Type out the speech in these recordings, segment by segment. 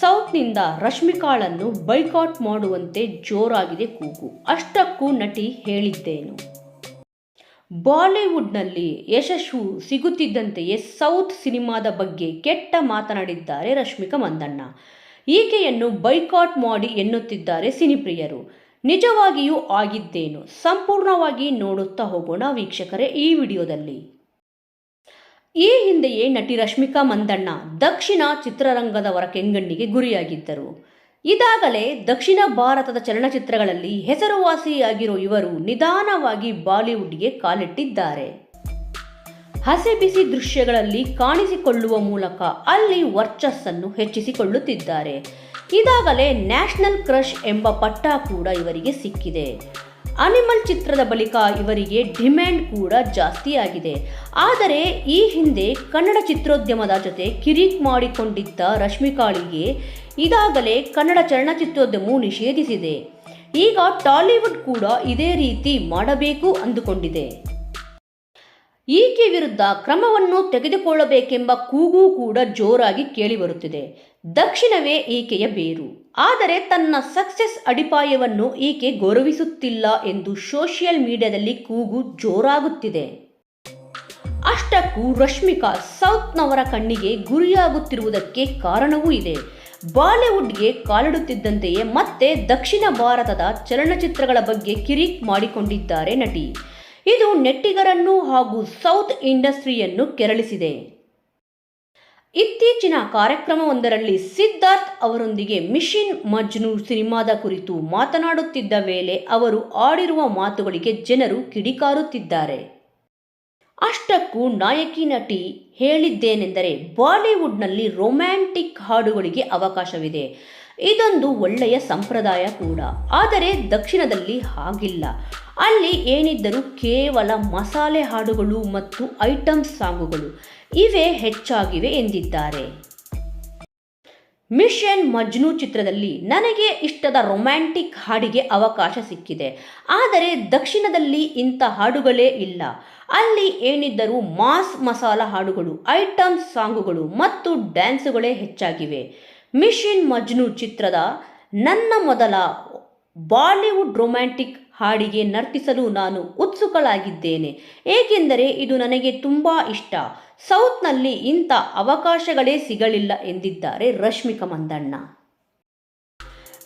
ಸೌತ್ನಿಂದ ರಶ್ಮಿಕಾಳನ್ನು boycott ಮಾಡುವಂತೆ ಜೋರಾಗಿದೆ ಕೂಗು. ಅಷ್ಟಕ್ಕೂ ನಟಿ ಹೇಳಿದ್ದೇನು. ಬಾಲಿವುಡ್ನಲ್ಲಿ ಯಶಸ್ಸು ಸಿಗುತ್ತಿದ್ದಂತೆಯೇ ಸೌತ್ ಸಿನಿಮಾದ ಬಗ್ಗೆ ಕೆಟ್ಟ ಮಾತನಾಡಿದ್ದಾರೆ ರಶ್ಮಿಕಾ ಮಂದಣ್ಣ. ಈಕೆಯನ್ನು ಬೈಕಾಟ್ ಮಾಡಿ ಎನ್ನುತ್ತಿದ್ದಾರೆ ಸಿನಿಪ್ರಿಯರು. ನಿಜವಾಗಿಯೂ ಆಗಿದ್ದೇನು. ಸಂಪೂರ್ಣವಾಗಿ ನೋಡುತ್ತಾ ಹೋಗೋಣ ವೀಕ್ಷಕರೇ ಈ ವಿಡಿಯೋದಲ್ಲಿ. ಈ ಹಿಂದೆಯೇ ನಟಿ ರಶ್ಮಿಕಾ ಮಂದಣ್ಣ ದಕ್ಷಿಣ ಚಿತ್ರರಂಗದವರ ಕೆಂಗಣ್ಣಿಗೆ ಗುರಿಯಾಗಿದ್ದರು. ಇದಾಗಲೇ ದಕ್ಷಿಣ ಭಾರತದ ಚಲನಚಿತ್ರಗಳಲ್ಲಿ ಹೆಸರುವಾಸಿಯಾಗಿರೋ ಇವರು ನಿಧಾನವಾಗಿ ಬಾಲಿವುಡ್ಗೆ ಕಾಲಿಟ್ಟಿದ್ದಾರೆ. ಹಸೆ ಬಿಸಿ ದೃಶ್ಯಗಳಲ್ಲಿ ಕಾಣಿಸಿಕೊಳ್ಳುವ ಮೂಲಕ ಅಲ್ಲಿ ವರ್ಚಸ್ಸನ್ನು ಹೆಚ್ಚಿಸಿಕೊಳ್ಳುತ್ತಿದ್ದಾರೆ. ಇದಾಗಲೇ ನ್ಯಾಷನಲ್ ಕ್ರಶ್ ಎಂಬ ಪಟ್ಟ ಕೂಡ ಇವರಿಗೆ ಸಿಕ್ಕಿದೆ. ಅನಿಮಲ್ ಚಿತ್ರದ ಬಳಿಕ ಇವರಿಗೆ ಡಿಮ್ಯಾಂಡ್ ಕೂಡ ಜಾಸ್ತಿ ಆಗಿದೆ. ಆದರೆ ಈ ಹಿಂದೆ ಕನ್ನಡ ಚಿತ್ರೋದ್ಯಮದ ಜೊತೆ ಕಿರಿಕ್ ಮಾಡಿಕೊಂಡಿದ್ದ ರಶ್ಮಿಕಾಳಿಗೆ ಈಗಾಗಲೇ ಕನ್ನಡ ಚಲನಚಿತ್ರೋದ್ಯಮವು ನಿಷೇಧಿಸಿದೆ. ಈಗ ಟಾಲಿವುಡ್ ಕೂಡ ಇದೇ ರೀತಿ ಮಾಡಬೇಕು ಅಂದುಕೊಂಡಿದೆ. ಈಕೆ ವಿರುದ್ಧ ಕ್ರಮವನ್ನು ತೆಗೆದುಕೊಳ್ಳಬೇಕೆಂಬ ಕೂಗು ಕೂಡ ಜೋರಾಗಿ ಕೇಳಿಬರುತ್ತಿದೆ. ದಕ್ಷಿಣವೇ ಈಕೆಯ ಬೇರು. ಆದರೆ ತನ್ನ ಸಕ್ಸೆಸ್ ಅಡಿಪಾಯವನ್ನು ಈಕೆ ಗೌರವಿಸುತ್ತಿಲ್ಲ ಎಂದು ಸೋಷಿಯಲ್ ಮೀಡಿಯಾದಲ್ಲಿ ಕೂಗು ಜೋರಾಗುತ್ತಿದೆ. ಅಷ್ಟಕ್ಕೂ ರಶ್ಮಿಕಾ ಸೌತ್ನವರ ಕಣ್ಣಿಗೆ ಗುರಿಯಾಗುತ್ತಿರುವುದಕ್ಕೆ ಕಾರಣವೂ ಇದೆ. ಬಾಲಿವುಡ್ಗೆ ಕಾಲಿಡುತ್ತಿದ್ದಂತೆಯೇ ಮತ್ತೆ ದಕ್ಷಿಣ ಭಾರತದ ಚಲನಚಿತ್ರಗಳ ಬಗ್ಗೆ ಕಿರಿಕ್ ಮಾಡಿಕೊಂಡಿದ್ದಾರೆ ನಟಿ. ಇದು ನೆಟ್ಟಿಗರನ್ನು ಹಾಗೂ ಸೌತ್ ಇಂಡಸ್ಟ್ರಿಯನ್ನು ಕೆರಳಿಸಿದೆ. ಇತ್ತೀಚಿನ ಕಾರ್ಯಕ್ರಮವೊಂದರಲ್ಲಿ ಸಿದ್ಧಾರ್ಥ್ ಅವರೊಂದಿಗೆ ಮಿಷಿನ್ ಮಜ್ನು ಸಿನಿಮಾದ ಕುರಿತು ಮಾತನಾಡುತ್ತಿದ್ದ ವೇಳೆ ಅವರು ಆಡಿರುವ ಮಾತುಗಳಿಗೆ ಜನರು ಕಿಡಿಕಾರುತ್ತಿದ್ದಾರೆ. ಅಷ್ಟಕ್ಕೂ ನಾಯಕಿ ನಟಿ ಹೇಳಿದ್ದೇನೆಂದರೆ ಬಾಲಿವುಡ್ನಲ್ಲಿ ರೊಮ್ಯಾಂಟಿಕ್ ಹಾಡುಗಳಿಗೆ ಅವಕಾಶವಿದೆ. ಇದೊಂದು ಒಳ್ಳೆಯ ಸಂಪ್ರದಾಯ ಕೂಡ. ಆದರೆ ದಕ್ಷಿಣದಲ್ಲಿ ಹಾಗಿಲ್ಲ. ಅಲ್ಲಿ ಏನಿದ್ದರೂ ಕೇವಲ ಮಸಾಲೆ ಹಾಡುಗಳು ಮತ್ತು ಐಟಮ್ಸ್ ಸಾಂಗುಗಳು. ಇವೇ ಹೆಚ್ಚಾಗಿವೆ ಎಂದಿದ್ದಾರೆ. ಮಿಷನ್ ಮಜ್ನು ಚಿತ್ರದಲ್ಲಿ ನನಗೆ ಇಷ್ಟದ ರೊಮ್ಯಾಂಟಿಕ್ ಹಾಡಿಗೆ ಅವಕಾಶ ಸಿಕ್ಕಿದೆ. ಆದರೆ ದಕ್ಷಿಣದಲ್ಲಿ ಇಂಥ ಹಾಡುಗಳೇ ಇಲ್ಲ. ಅಲ್ಲಿ ಏನಿದ್ದರೂ ಮಾಸ್ ಮಸಾಲ ಹಾಡುಗಳು ಐಟಮ್ಸ್ ಸಾಂಗುಗಳು ಮತ್ತು ಡ್ಯಾನ್ಸುಗಳೇ ಹೆಚ್ಚಾಗಿವೆ. ಮಿಷಿನ್ ಮಜ್ನು ಚಿತ್ರದ ನನ್ನ ಮೊದಲ ಬಾಲಿವುಡ್ ರೊಮ್ಯಾಂಟಿಕ್ ಹಾಡಿಗೆ ನರ್ತಿಸಲು ನಾನು ಉತ್ಸುಕಳಾಗಿದ್ದೇನೆ. ಏಕೆಂದರೆ ಇದು ನನಗೆ ತುಂಬ ಇಷ್ಟ. ಸೌತ್ನಲ್ಲಿ ಇಂಥ ಅವಕಾಶಗಳೇ ಸಿಗಲಿಲ್ಲ ಎಂದಿದ್ದಾರೆ ರಶ್ಮಿಕಾ ಮಂದಣ್ಣ.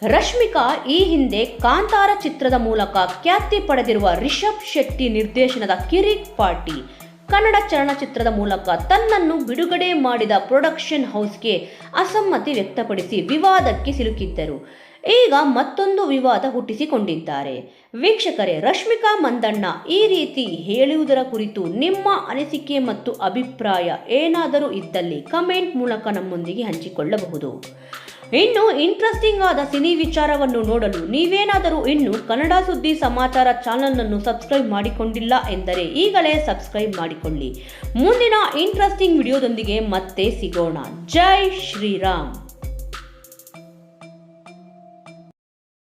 ರಶ್ಮಿಕಾ ಈ ಹಿಂದೆ ಕಾಂತಾರ ಚಿತ್ರದ ಮೂಲಕ ಖ್ಯಾತಿ ಪಡೆದಿರುವ ರಿಷಬ್ ಶೆಟ್ಟಿ ನಿರ್ದೇಶನದ ಕಿರಿಕ್ ಪಾರ್ಟಿ. ಕನ್ನಡ ಚಲನಚಿತ್ರದ ಮೂಲಕ ತನ್ನನ್ನು ಬಿಡುಗಡೆ ಮಾಡಿದ ಪ್ರೊಡಕ್ಷನ್ ಹೌಸ್ಗೆ ಅಸಮ್ಮತಿ ವ್ಯಕ್ತಪಡಿಸಿ ವಿವಾದಕ್ಕೆ ಸಿಲುಕಿದ್ದರು. ಈಗ ಮತ್ತೊಂದು ವಿವಾದ ಹುಟ್ಟಿಸಿಕೊಂಡಿದ್ದಾರೆ. ವೀಕ್ಷಕರೇ, ರಶ್ಮಿಕಾ ಮಂದಣ್ಣ ಈ ರೀತಿ ಹೇಳುವುದರ ಕುರಿತು ನಿಮ್ಮ ಅನಿಸಿಕೆ ಮತ್ತು ಅಭಿಪ್ರಾಯ ಏನಾದರೂ ಇದ್ದಲ್ಲಿ ಕಮೆಂಟ್ ಮೂಲಕ ನಮ್ಮೊಂದಿಗೆ ಹಂಚಿಕೊಳ್ಳಬಹುದು. ಇನ್ನು ಇಂಟ್ರೆಸ್ಟಿಂಗ್ ಆದ ಸಿನಿ ವಿಚಾರವನ್ನು ನೋಡಲು ನೀವೇನಾದರೂ ಇನ್ನು ಕನ್ನಡ ಸುದ್ದಿ ಸಮಾಚಾರ ಚಾನಲನ್ನು ಸಬ್ಸ್ಕ್ರೈಬ್ ಮಾಡಿಕೊಂಡಿಲ್ಲ ಎಂದರೆ ಈಗಲೇ ಸಬ್ಸ್ಕ್ರೈಬ್ ಮಾಡಿಕೊಳ್ಳಿ. ಮುಂದಿನ ಇಂಟ್ರೆಸ್ಟಿಂಗ್ ವಿಡಿಯೋದೊಂದಿಗೆ ಮತ್ತೆ ಸಿಗೋಣ. ಜೈ ಶ್ರೀರಾಮ್.